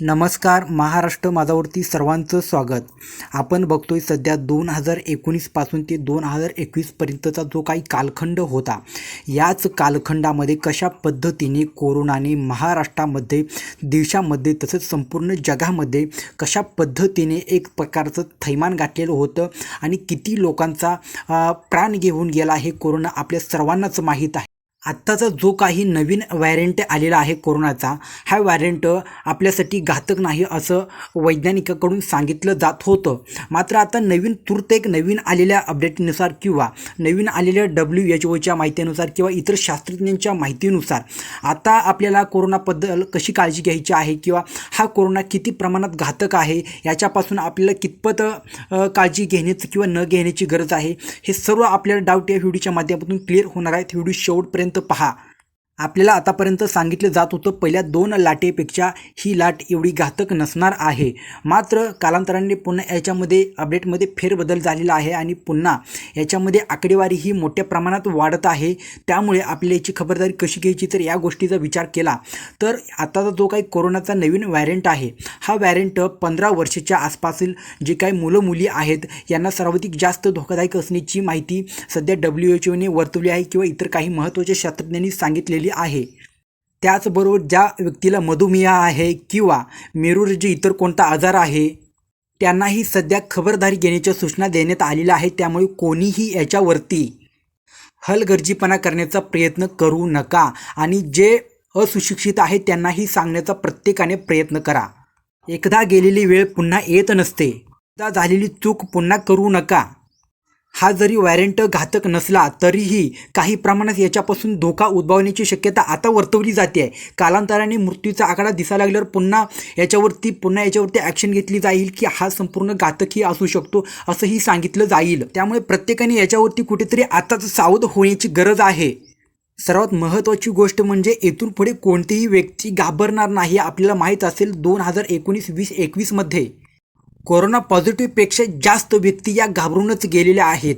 नमस्कार महाराष्ट्र माझावरती सर्वांचं स्वागत. आपण बघतोय सध्या दोन हजार एकोणीसपासून ते दोन हजार एकवीसपर्यंतचा जो काही कालखंड होता याच कालखंडामध्ये कशा पद्धतीने कोरोनाने महाराष्ट्रामध्ये देशामध्ये तसंच संपूर्ण जगामध्ये कशा पद्धतीने एक प्रकारचं थैमान गाठलेलं होतं आणि किती लोकांचा प्राण घेऊन गेला हे कोरोना आपल्या सर्वांनाच माहीत आहे. आत्ताचा जो काही नवीन व्हॅरियंट आलेला आहे कोरोनाचा हा व्हॅरियंट आपल्यासाठी घातक नाही असं वैज्ञानिकाकडून सांगितलं जात होतं. मात्र आता नवीन तूर्त एक नवीन आलेल्या अपडेटनुसार किंवा नवीन आलेल्या डब्ल्यू एच ओच्या माहितीनुसार किंवा इतर शास्त्रज्ञांच्या माहितीनुसार आता आपल्याला कोरोनाबद्दल कशी काळजी घ्यायची आहे किंवा हा कोरोना किती प्रमाणात घातक आहे याच्यापासून आपल्याला कितपत काळजी घेण्याची किंवा न घेण्याची गरज आहे हे सर्व आपल्याला डाऊट या व्हिडिओच्या माध्यमातून क्लिअर होणार आहेत. व्हिडिओ शेवटपर्यंत पहा. आपल्याला आतापर्यंत सांगितलं जात होतं पहिल्या दोन लाटेपेक्षा ही लाट एवढी घातक नसणार आहे. मात्र कालांतराने पुन्हा याच्यामध्ये अपडेटमध्ये फेरबदल झालेला आहे आणि पुन्हा याच्यामध्ये आकडेवारी ही मोठ्या प्रमाणात वाढत आहे. त्यामुळे आपल्याला याची खबरदारी कशी घ्यायची तर या गोष्टीचा विचार केला. तर आताचा जो काही कोरोनाचा नवीन व्हॅरियंट आहे हा व्हॅरियंट पंधरा वर्षाच्या आसपासील जे काही मुलं मुली आहेत यांना सर्वाधिक जास्त धोकादायक असण्याची माहिती सध्या डब्ल्यू एच ओने वर्तवली आहे किंवा इतर काही महत्त्वाच्या शास्त्रज्ञांनी सांगितलेली आहे. त्याचबरोबर ज्या व्यक्तीला मधुमेह आहे किंवा मेरूर जे इतर कोणता आजार आहे त्यांनाही सध्या खबरदारी घेण्याच्या सूचना देण्यात आलेल्या आहेत. त्यामुळे कोणीही याच्यावरती हलगर्जीपणा करण्याचा प्रयत्न करू नका आणि जे असुशिक्षित आहेत त्यांनाही सांगण्याचा प्रत्येकाने प्रयत्न करा. एकदा गेलेली वेळ पुन्हा येत नसते. एकदा झालेली चूक पुन्हा करू नका. हा जरी वॅरेंट घातक नसला तरीही काही प्रमाणात याच्यापासून धोका उद्भवण्याची शक्यता आता वर्तवली जाते. आहे कालांतराने मृत्यूचा आकडा दिसायला लागल्यावर पुन्हा याच्यावरती पुन्हा याच्यावरती ॲक्शन घेतली जाईल की हा संपूर्ण घातकही असू शकतो असंही सांगितलं जाईल. त्यामुळे प्रत्येकाने याच्यावरती कुठेतरी आताच सावध होण्याची गरज आहे. सर्वात महत्त्वाची गोष्ट म्हणजे येथून पुढे कोणतीही व्यक्ती घाबरणार नाही आपल्याला माहीत असेल दोन हजार एकोणीस वीस एकवीसमध्ये कोरोना पॉझिटिव्हपेक्षा जास्त व्यक्ती या घाबरूनच गेलेल्या आहेत.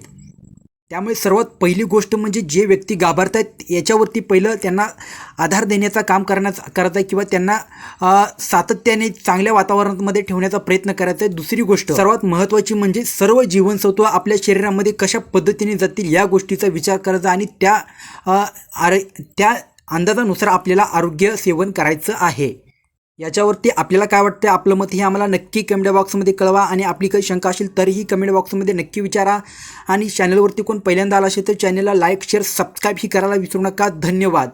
त्यामुळे सर्वात पहिली गोष्ट म्हणजे जे व्यक्ती घाबरत आहेत याच्यावरती पहिलं त्यांना आधार देण्याचा काम करण्याचा करायचं आहे किंवा त्यांना सातत्याने चांगल्या वातावरणामध्ये ठेवण्याचा प्रयत्न करायचा आहे दुसरी गोष्ट सर्वात महत्त्वाची म्हणजे सर्व जीवनसत्व आपल्या शरीरामध्ये कशा पद्धतीने जातील या गोष्टीचा विचार करायचा आणि त्या आर त्या अंदाजानुसार आपल्याला आरोग्य सेवन करायचं आहे. याच्यावरती आपल्याला काय वाटतं आपलं मत हे आम्हाला नक्की कमेंट बॉक्समध्ये कळवा आणि आपली काही शंका असेल तरीही कमेंट बॉक्समध्ये नक्की विचारा. आणि चॅनलवरती कोण पहिल्यांदा आला असेल तर चॅनलला लाईक शेअर सबस्क्राईब ही करायला विसरू नका. धन्यवाद.